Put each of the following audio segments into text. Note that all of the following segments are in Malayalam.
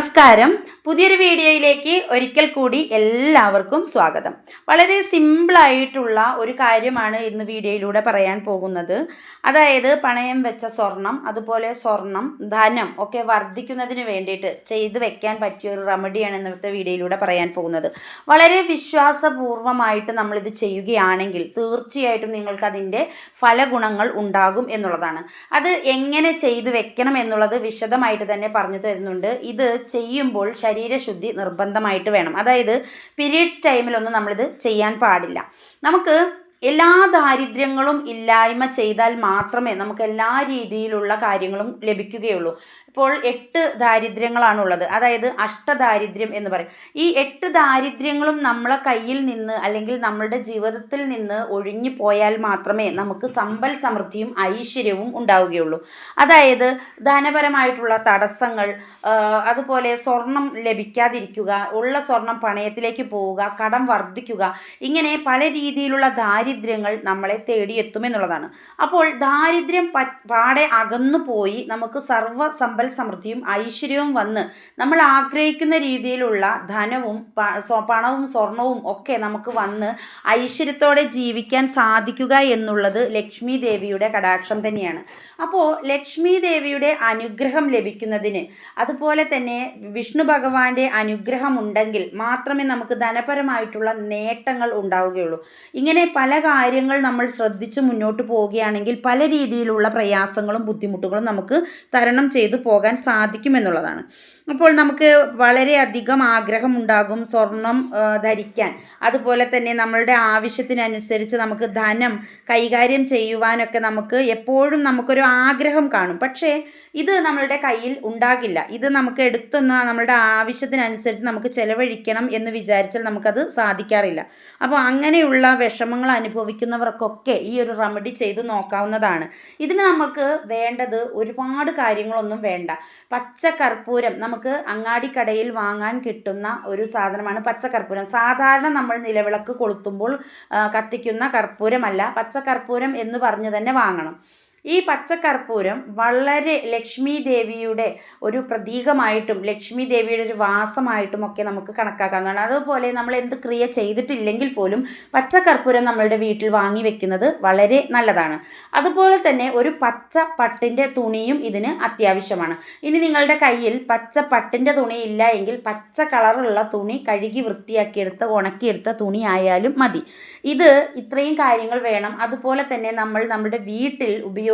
നമസ്കാരം. പുതിയൊരു വീഡിയോയിലേക്ക് ഒരിക്കൽ കൂടി എല്ലാവർക്കും സ്വാഗതം. വളരെ സിമ്പിളായിട്ടുള്ള ഒരു കാര്യമാണ് ഇന്ന് വീഡിയോയിലൂടെ പറയാൻ പോകുന്നത്. അതായത് പണയം വെച്ച സ്വർണം അതുപോലെ സ്വർണം ധനം ഒക്കെ വർദ്ധിക്കുന്നതിന് വേണ്ടിയിട്ട് ചെയ്ത് വെക്കാൻ പറ്റിയ ഒരു റെമഡിയാണ് ഇന്നത്തെ വീഡിയോയിലൂടെ പറയാൻ പോകുന്നത്. വളരെ വിശ്വാസപൂർവമായിട്ട് നമ്മളിത് ചെയ്യുകയാണെങ്കിൽ തീർച്ചയായിട്ടും നിങ്ങൾക്കതിന്റെ ഫലഗുണങ്ങൾ ഉണ്ടാകും എന്നുള്ളതാണ്. അത് എങ്ങനെ ചെയ്ത് വെക്കണം എന്നുള്ളത് വിശദമായിട്ട് തന്നെ പറഞ്ഞു തരുന്നുണ്ട്. ഇത് ചെയ്യുമ്പോൾ ശരീരശുദ്ധി നിർബന്ധമായിട്ട് വേണം. അതായത് പീരീഡ്സ് ടൈമിലൊന്നും നമ്മളിത് ചെയ്യാൻ പാടില്ല. നമുക്ക് എല്ലാ ദാരിദ്ര്യങ്ങളും ഇല്ലായ്മ ചെയ്താൽ മാത്രമേ നമുക്ക് എല്ലാ രീതിയിലുള്ള കാര്യങ്ങളും ലഭിക്കുകയുള്ളൂ. ഇപ്പോൾ എട്ട് ദാരിദ്ര്യങ്ങളാണുള്ളത്. അതായത് അഷ്ടദാരിദ്ര്യം എന്ന് പറയും. ഈ എട്ട് ദാരിദ്ര്യങ്ങളും നമ്മളെ കയ്യിൽ നിന്ന് അല്ലെങ്കിൽ നമ്മളുടെ ജീവിതത്തിൽ നിന്ന് ഒഴിഞ്ഞു പോയാൽ മാത്രമേ നമുക്ക് സമ്പൽ സമൃദ്ധിയും ഐശ്വര്യവും ഉണ്ടാവുകയുള്ളൂ. അതായത് ധനപരമായിട്ടുള്ള തടസ്സങ്ങൾ അതുപോലെ സ്വർണം ലഭിക്കാതിരിക്കുക ഉള്ള സ്വർണം പണയത്തിലേക്ക് പോവുക കടം വർദ്ധിക്കുക ഇങ്ങനെ പല രീതിയിലുള്ള ദാരിദ്ര്യങ്ങൾ നമ്മളെ തേടിയെത്തുമെന്നുള്ളതാണ് അപ്പോൾ ദാരിദ്ര്യം പാടെ അകന്നു പോയി നമുക്ക് സർവ സമ്പൽ സമൃദ്ധിയും ഐശ്വര്യവും വന്ന് നമ്മൾ ആഗ്രഹിക്കുന്ന രീതിയിലുള്ള ധനവും പണവും സ്വർണവും ഒക്കെ നമുക്ക് വന്ന് ഐശ്വര്യത്തോടെ ജീവിക്കാൻ സാധിക്കുക എന്നുള്ളത് ലക്ഷ്മി ദേവിയുടെ കടാക്ഷം തന്നെയാണ്. അപ്പോൾ ലക്ഷ്മി ദേവിയുടെ അനുഗ്രഹം ലഭിക്കുന്നതിന് അതുപോലെ തന്നെ വിഷ്ണു ഭഗവാന്റെ അനുഗ്രഹം ഉണ്ടെങ്കിൽ മാത്രമേ നമുക്ക് ധനപരമായിട്ടുള്ള നേട്ടങ്ങൾ ഉണ്ടാവുകയുള്ളൂ. ഇങ്ങനെ പല കാര്യങ്ങൾ നമ്മൾ ശ്രദ്ധിച്ച് മുന്നോട്ട് പോവുകയാണെങ്കിൽ പല രീതിയിലുള്ള പ്രയാസങ്ങളും ബുദ്ധിമുട്ടുകളും നമുക്ക് തരണം ചെയ്തു പോകാൻ സാധിക്കുമെന്നുള്ളതാണ്. അപ്പോൾ നമുക്ക് വളരെയധികം ആഗ്രഹമുണ്ടാകും സ്വർണം ധരിക്കാൻ. അതുപോലെ തന്നെ നമ്മളുടെ ആവശ്യത്തിനനുസരിച്ച് നമുക്ക് ധനം കൈകാര്യം ചെയ്യുവാനൊക്കെ നമുക്ക് എപ്പോഴും നമുക്കൊരു ആഗ്രഹം കാണും. പക്ഷേ ഇത് നമ്മളുടെ കയ്യിൽ ഉണ്ടാകില്ല. ഇത് നമുക്ക് എടുത്തുന്ന നമ്മളുടെ ആവശ്യത്തിനനുസരിച്ച് നമുക്ക് ചെലവഴിക്കണം എന്ന് വിചാരിച്ചാൽ നമുക്കത് സാധിക്കാറില്ല. അപ്പോൾ അങ്ങനെയുള്ള വിഷമങ്ങൾ അനുഭവിക്കുന്നവർക്കൊക്കെ ഈ ഒരു റെമഡി ചെയ്ത് നോക്കാവുന്നതാണ്. ഇതിന് നമുക്ക് വേണ്ടത് ഒരുപാട് കാര്യങ്ങളൊന്നും വേണ്ട പച്ചക്കർപ്പൂരം നമുക്ക് അങ്ങാടിക്കടയിൽ വാങ്ങാൻ കിട്ടുന്ന ഒരു സാധനമാണ് പച്ചക്കർപ്പൂരം സാധാരണ നമ്മൾ നിലവിളക്ക് കൊളുത്തുമ്പോൾ കത്തിക്കുന്ന കർപ്പൂരമല്ല. പച്ചക്കർപ്പൂരം എന്ന് പറഞ്ഞ് തന്നെ വാങ്ങണം. ഈ പച്ചക്കർപ്പൂരം വളരെ ലക്ഷ്മി ദേവിയുടെ ഒരു പ്രതീകമായിട്ടും ലക്ഷ്മി ദേവിയുടെ ഒരു വാസമായിട്ടും ഒക്കെ നമുക്ക് കണക്കാക്കാവുന്നതാണ്. അതുപോലെ നമ്മൾ എന്ത് ക്രിയ ചെയ്തിട്ടില്ലെങ്കിൽ പോലും പച്ചക്കർപ്പൂരം നമ്മളുടെ വീട്ടിൽ വാങ്ങി വെക്കുന്നത് വളരെ നല്ലതാണ്. അതുപോലെ തന്നെ ഒരു പച്ച പട്ടിന്റെ തുണിയും ഇതിന് അത്യാവശ്യമാണ്. ഇനി നിങ്ങളുടെ കയ്യിൽ പച്ച പട്ടിന്റെ തുണി ഇല്ല എങ്കിൽ പച്ച കളറുള്ള തുണി കഴുകി വൃത്തിയാക്കിയെടുത്ത് ഉണക്കിയെടുത്ത തുണി ആയാലും മതി. ഇത് ഇത്രയും കാര്യങ്ങൾ വേണം. അതുപോലെ തന്നെ നമ്മൾ നമ്മുടെ വീട്ടിൽ ഉപയോഗിക്കുന്ന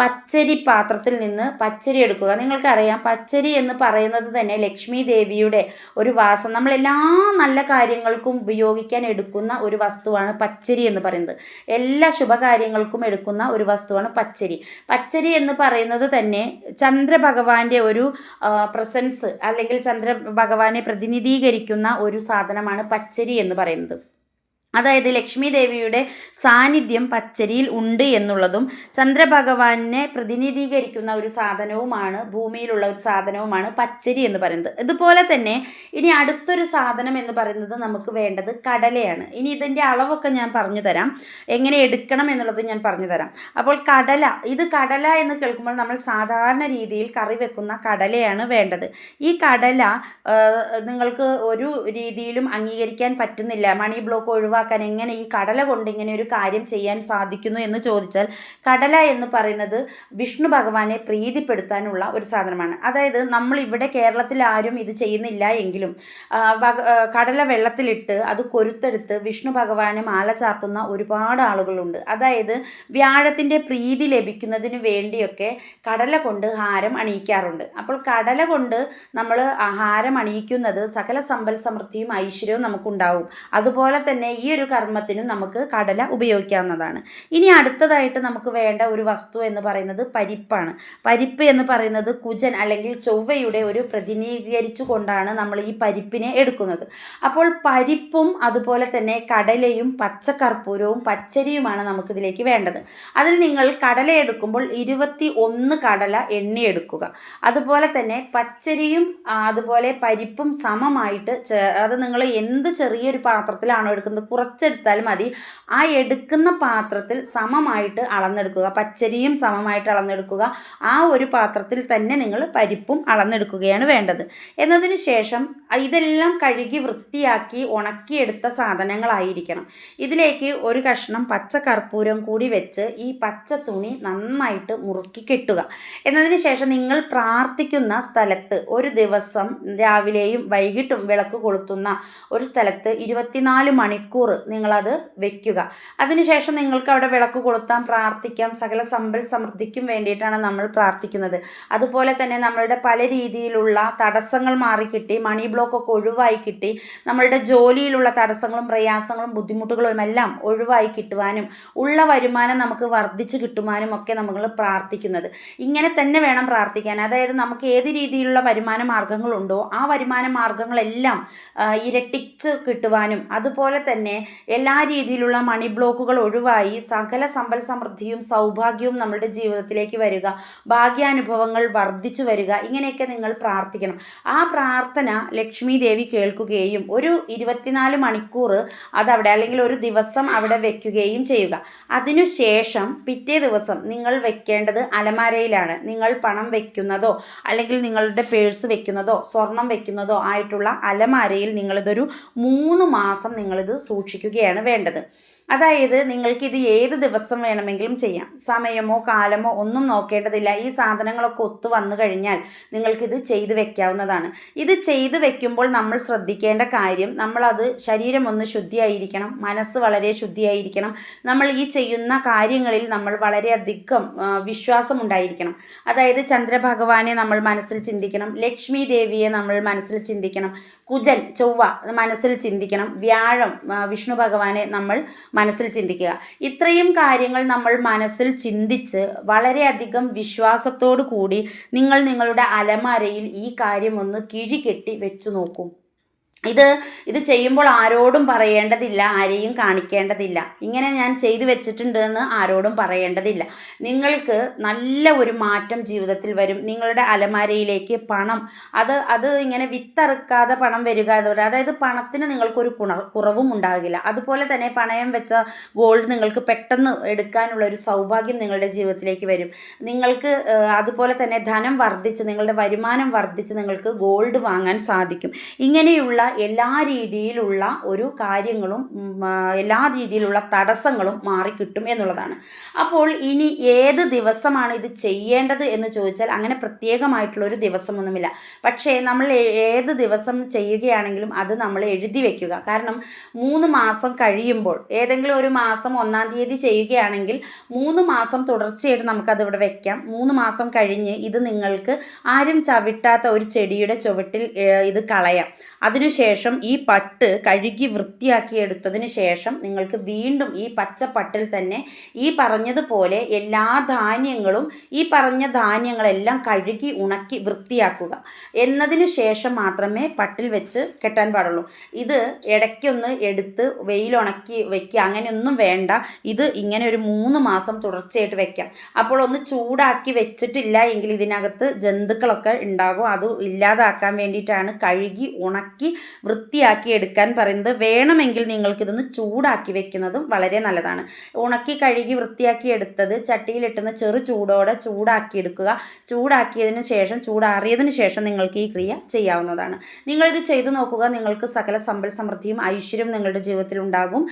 പച്ചരി പാത്രത്തിൽ നിന്ന് പച്ചരി എടുക്കുക. നിങ്ങൾക്കറിയാം പച്ചരി എന്ന് പറയുന്നത് തന്നെ ലക്ഷ്മി ദേവിയുടെ ഒരു വാസം. നമ്മൾ എല്ലാ നല്ല കാര്യങ്ങൾക്കും ഉപയോഗിക്കാൻ എടുക്കുന്ന ഒരു വസ്തുവാണ് പച്ചരി എന്ന് പറയുന്നത്. എല്ലാ ശുഭകാര്യങ്ങൾക്കും എടുക്കുന്ന ഒരു വസ്തുവാണ് പച്ചരി. പച്ചരി എന്ന് പറയുന്നത് തന്നെ ചന്ദ്രഭഗവാന്റെ ഒരു പ്രസൻസ് അല്ലെങ്കിൽ ചന്ദ്രഭഗവാനെ പ്രതിനിധീകരിക്കുന്ന ഒരു സാധനമാണ് പച്ചരി എന്ന് പറയുന്നത്. അതായത് ലക്ഷ്മി ദേവിയുടെ സാന്നിധ്യം പച്ചരിയിൽ ഉണ്ട് എന്നുള്ളതും ചന്ദ്രഭഗവാനെ പ്രതിനിധീകരിക്കുന്ന ഒരു സാധനവുമാണ് ഭൂമിയിലുള്ള ഒരു സാധനവുമാണ് പച്ചരി എന്ന് പറയുന്നത്. ഇതുപോലെ തന്നെ ഇനി അടുത്തൊരു സാധനം എന്ന് പറയുന്നത് നമുക്ക് വേണ്ടത് കടലയാണ്. ഇനി ഇതിന്റെ അളവൊക്കെ ഞാൻ പറഞ്ഞു തരാം. എങ്ങനെ എടുക്കണം എന്നുള്ളത് ഞാൻ പറഞ്ഞു തരാം. അപ്പോൾ കടല ഇത് കടല എന്ന് കേൾക്കുമ്പോൾ നമ്മൾ സാധാരണ രീതിയിൽ കറി വെക്കുന്ന കടലയാണ് വേണ്ടത്. ഈ കടല നിങ്ങൾക്ക് ഒരു രീതിയിലും അംഗീകരിക്കാൻ പറ്റുന്നില്ല. മണി ബ്ലോക്ക് ഒഴിവാക്കാൻ എങ്ങനെ ഈ കടല കൊണ്ട് ഇങ്ങനെ ഒരു കാര്യം ചെയ്യാൻ സാധിക്കുന്നു എന്ന് ചോദിച്ചാൽ കടല എന്ന് പറയുന്നത് വിഷ്ണു ഭഗവാനെ പ്രീതിപ്പെടുത്താനുള്ള ഒരു സാധനമാണ്. അതായത് നമ്മൾ ഇവിടെ കേരളത്തിൽ ആരും ഇത് ചെയ്യുന്നില്ല എങ്കിലും കടല വെള്ളത്തിലിട്ട് അത് കൊരുത്തെടുത്ത് വിഷ്ണു ഭഗവാനെ മാല ചാർത്തുന്ന ഒരുപാട് ആളുകളുണ്ട്. അതായത് വ്യാഴത്തിന്റെ പ്രീതി ലഭിക്കുന്നതിന് വേണ്ടിയൊക്കെ കടല കൊണ്ട് ഹാരം അണിയിക്കാറുണ്ട്. അപ്പോൾ കടല കൊണ്ട് നമ്മൾ ഹാരം അണിയിക്കുന്നത് സകല സമ്പൽ സമൃദ്ധിയും ഐശ്വര്യവും നമുക്കുണ്ടാവും. അതുപോലെ തന്നെ ഈ ഒരു കർമ്മത്തിനും നമുക്ക് കടല ഉപയോഗിക്കാവുന്നതാണ്. ഇനി അടുത്തതായിട്ട് നമുക്ക് വേണ്ട ഒരു വസ്തു എന്ന് പറയുന്നത് പരിപ്പാണ്. പരിപ്പ് എന്ന് പറയുന്നത് കുജൻ അല്ലെങ്കിൽ ചൊവ്വയുടെ ഒരു പ്രതിനിധീകരിച്ചു കൊണ്ടാണ് നമ്മൾ ഈ പരിപ്പിനെ എടുക്കുന്നത്. അപ്പോൾ പരിപ്പും അതുപോലെ തന്നെ കടലയും പച്ചക്കർപ്പൂരവും പച്ചരിയുമാണ് നമുക്കിതിലേക്ക് വേണ്ടത്. അതിൽ നിങ്ങൾ കടല എടുക്കുമ്പോൾ ഇരുപത്തി ഒന്ന് കടല എണ്ണിയെടുക്കുക അതുപോലെ തന്നെ പച്ചരിയും അതുപോലെ പരിപ്പും സമമായിട്ട് അത് നിങ്ങൾ എന്ത് ചെറിയൊരു പാത്രത്തിലാണോ എടുക്കുന്നത് കുറച്ചെടുത്താൽ മതി. ആ എടുക്കുന്ന പാത്രത്തിൽ സമമായിട്ട് അളന്നെടുക്കുക. പച്ചരിയും സമമായിട്ട് അളന്നെടുക്കുക. ആ ഒരു പാത്രത്തിൽ തന്നെ നിങ്ങൾ പരിപ്പും അളന്നെടുക്കുകയാണ് വേണ്ടത്. എന്നതിന് ശേഷം ഇതെല്ലാം കഴുകി വൃത്തിയാക്കി ഉണക്കിയെടുത്ത സാധനങ്ങളായിരിക്കണം. ഇതിലേക്ക് ഒരു കഷ്ണം പച്ച കർപ്പൂരം കൂടി വെച്ച് ഈ പച്ച തുണി നന്നായിട്ട് മുറുക്കി കെട്ടുക. എന്നതിന് ശേഷം നിങ്ങൾ പ്രാർത്ഥിക്കുന്ന സ്ഥലത്ത് ഒരു ദിവസം രാവിലെയും വൈകിട്ടും വിളക്ക് കൊളുത്തുന്ന ഒരു സ്ഥലത്ത് ഇരുപത്തിനാല് മണിക്കൂർ നിങ്ങളത് വെക്കുക. അതിനുശേഷം നിങ്ങൾക്ക് അവിടെ വിളക്ക് കൊളുത്താൻ പ്രാർത്ഥിക്കാം. സകല സമ്പൽ സമൃദ്ധിക്കും വേണ്ടിയിട്ടാണ് നമ്മൾ പ്രാർത്ഥിക്കുന്നത്. അതുപോലെ തന്നെ നമ്മളുടെ പല രീതിയിലുള്ള തടസ്സങ്ങൾ മാറിക്കിട്ടി മണി ബ്ലോക്കൊക്കെ ഒഴിവായി കിട്ടി നമ്മളുടെ ജോലിയിലുള്ള തടസ്സങ്ങളും പ്രയാസങ്ങളും ബുദ്ധിമുട്ടുകളും എല്ലാം ഒഴിവായി കിട്ടുവാനും ഉള്ള വരുമാനം നമുക്ക് വർദ്ധിച്ച് കിട്ടുവാനും ഒക്കെ നമ്മൾ പ്രാർത്ഥിക്കുന്നത്. ഇങ്ങനെ തന്നെ വേണം പ്രാർത്ഥിക്കാൻ. അതായത് നമുക്ക് ഏത് രീതിയിലുള്ള വരുമാന മാർഗങ്ങളുണ്ടോ ആ വരുമാന മാർഗങ്ങളെല്ലാം ഇരട്ടിച്ച് കിട്ടുവാനും അതുപോലെ തന്നെ എല്ലാ രീതിയിലുള്ള മണി ബ്ലോക്കുകൾ ഒഴിവായി സകല സമ്പൽ സമൃദ്ധിയും സൗഭാഗ്യവും നമ്മുടെ ജീവിതത്തിലേക്ക് വരിക ഭാഗ്യാനുഭവങ്ങൾ വർദ്ധിച്ചു വരിക ഇങ്ങനെയൊക്കെ നിങ്ങൾ പ്രാർത്ഥിക്കണം. ആ പ്രാർത്ഥന ലക്ഷ്മി ദേവി കേൾക്കുകയും ഒരു ഇരുപത്തിനാല് മണിക്കൂർ അതവിടെ അല്ലെങ്കിൽ ഒരു ദിവസം അവിടെ വെക്കുകയും ചെയ്യുക. അതിനുശേഷം പിറ്റേ ദിവസം നിങ്ങൾ വെക്കേണ്ടത് അലമാരയിലാണ്. നിങ്ങൾ പണം വെക്കുന്നതോ അല്ലെങ്കിൽ നിങ്ങളുടെ പേഴ്സ് വെക്കുന്നതോ സ്വർണം വെക്കുന്നതോ ആയിട്ടുള്ള അലമാരയിൽ നിങ്ങളിതൊരു മൂന്ന് മാസം നിങ്ങളിത് സൂക്ഷിക്കുകയാണ് വേണ്ടത്. അതായത് നിങ്ങൾക്ക് നിങ്ങൾക്കിത് ഏത് ദിവസം വേണമെങ്കിലും ചെയ്യാം. സമയമോ കാലമോ ഒന്നും നോക്കേണ്ടതില്ല. ഈ സാധനങ്ങളൊക്കെ ഒത്തു വന്നു കഴിഞ്ഞാൽ നിങ്ങൾക്കിത് ചെയ്തു വെക്കാവുന്നതാണ്. ഇത് ചെയ്തു വെക്കുമ്പോൾ നമ്മൾ ശ്രദ്ധിക്കേണ്ട കാര്യം നമ്മളത് ശരീരം ഒന്ന് ശുദ്ധിയായിരിക്കണം. മനസ്സ് വളരെ ശുദ്ധിയായിരിക്കണം. നമ്മൾ ഈ ചെയ്യുന്ന കാര്യങ്ങളിൽ നമ്മൾ വളരെയധികം വിശ്വാസം വിശ്വാസമുണ്ടായിരിക്കണം അതായത് ചന്ദ്രഭഗവാനെ നമ്മൾ മനസ്സിൽ ചിന്തിക്കണം. ലക്ഷ്മി ദേവിയെ നമ്മൾ മനസ്സിൽ ചിന്തിക്കണം. കുജൻ ചൊവ്വ മനസ്സിൽ ചിന്തിക്കണം. വ്യാഴം വിഷ്ണു ഭഗവാനെ നമ്മൾ മനസ്സിൽ ചിന്തിക്കുക. ഇത്രയും കാര്യങ്ങൾ നമ്മൾ മനസ്സിൽ ചിന്തിച്ച് വളരെയധികം വിശ്വാസത്തോടു കൂടി നിങ്ങൾ നിങ്ങളുടെ അലമാരയിൽ ഈ കാര്യം ഒന്ന് കിഴികെട്ടി വെച്ചു നോക്കൂ. ഇത് ഇത് ചെയ്യുമ്പോൾ ആരോടും പറയേണ്ടതില്ല ആരെയും കാണിക്കേണ്ടതില്ല. ഇങ്ങനെ ഞാൻ ചെയ്തു വെച്ചിട്ടുണ്ട് എന്ന് ആരോടും പറയേണ്ടതില്ല. നിങ്ങൾക്ക് നല്ല ഒരു മാറ്റം ജീവിതത്തിൽ വരും. നിങ്ങളുടെ അലമാരയിലേക്ക് പണം അത് അത് ഇങ്ങനെ വിത്തറുക്കാതെ പണം വരിക പറയുക അതായത് പണത്തിന് നിങ്ങൾക്കൊരു കുണ കുറവും ഉണ്ടാകില്ല. അതുപോലെ തന്നെ പണയം വെച്ച ഗോൾഡ് നിങ്ങൾക്ക് പെട്ടെന്ന് എടുക്കാനുള്ള ഒരു സൗഭാഗ്യം നിങ്ങളുടെ ജീവിതത്തിലേക്ക് വരും. നിങ്ങൾക്ക് അതുപോലെ തന്നെ ധനം വർദ്ധിച്ച് നിങ്ങളുടെ വരുമാനം വർദ്ധിച്ച് നിങ്ങൾക്ക് ഗോൾഡ് വാങ്ങാൻ സാധിക്കും. ഇങ്ങനെയുള്ള എല്ലാ രീതിയിലുള്ള ഒരു കാര്യങ്ങളും എല്ലാ രീതിയിലുള്ള തടസ്സങ്ങളും മാറിക്കിട്ടും എന്നുള്ളതാണ്. അപ്പോൾ ഇനി ഏത് ദിവസമാണ് ഇത് ചെയ്യേണ്ടത് എന്ന് ചോദിച്ചാൽ അങ്ങനെ പ്രത്യേകമായിട്ടുള്ള ഒരു ദിവസമൊന്നുമില്ല. പക്ഷേ നമ്മൾ ഏത് ദിവസം ചെയ്യുകയാണെങ്കിലും അത് നമ്മൾ എഴുതി വയ്ക്കുക കാരണം മൂന്ന് മാസം കഴിയുമ്പോൾ ഏതെങ്കിലും ഒരു മാസം ഒന്നാം തീയതി ചെയ്യുകയാണെങ്കിൽ മൂന്ന് മാസം തുടർച്ചയായിട്ട് നമുക്കത് ഇവിടെ വെക്കാം. മൂന്ന് മാസം കഴിഞ്ഞ് ഇത് നിങ്ങൾക്ക് ആരും ചവിട്ടാത്ത ഒരു ചെടിയുടെ ചുവട്ടിൽ ഇത് കളയാം. അതിനുശേഷം ഈ പട്ട് കഴുകി വൃത്തിയാക്കി എടുത്തതിന് ശേഷം നിങ്ങൾക്ക് വീണ്ടും ഈ പച്ച പട്ടിൽ തന്നെ ഈ പറഞ്ഞതുപോലെ എല്ലാ ധാന്യങ്ങളും ഈ പറഞ്ഞ ധാന്യങ്ങളെല്ലാം കഴുകി ഉണക്കി വൃത്തിയാക്കുക. എന്നതിന് ശേഷം മാത്രമേ പട്ടിൽ വെച്ച് കെട്ടാൻ പാടുള്ളൂ. ഇത് ഇടയ്ക്കൊന്ന് എടുത്ത് വെയിലുണക്കി വെക്കുക. അങ്ങനെയൊന്നും വേണ്ട. ഇത് ഇങ്ങനെ ഒരു മൂന്ന് മാസം തുടർച്ചയായിട്ട് വെക്കാം. അപ്പോൾ ഒന്ന് ചൂടാക്കി വെച്ചിട്ടില്ല എങ്കിൽ ഇതിനകത്ത് ജന്തുക്കളൊക്കെ ഉണ്ടാകും. അത് ഇല്ലാതാക്കാൻ വേണ്ടിയിട്ടാണ് കഴുകി ഉണക്കി വൃത്തിയാക്കി എടുക്കാൻ പറയുന്നത് വേണമെങ്കിൽ നിങ്ങൾക്കിതൊന്ന് ചൂടാക്കി വെക്കുന്നതും വളരെ നല്ലതാണ്. ഉണക്കി കഴുകി വൃത്തിയാക്കി എടുത്തത് ചട്ടിയിലിട്ടുന്ന ചെറു ചൂടോടെ ചൂടാക്കി എടുക്കുക. ചൂടാക്കിയതിന് ശേഷം ചൂടാറിയതിന് ശേഷം നിങ്ങൾക്ക് ഈ ക്രിയ ചെയ്യാവുന്നതാണ്. നിങ്ങളിത് ചെയ്തു നോക്കുക. നിങ്ങൾക്ക് സകല സമ്പൽ സമൃദ്ധിയും ഐശ്വര്യം നിങ്ങളുടെ ജീവിതത്തിൽ ഉണ്ടാകും.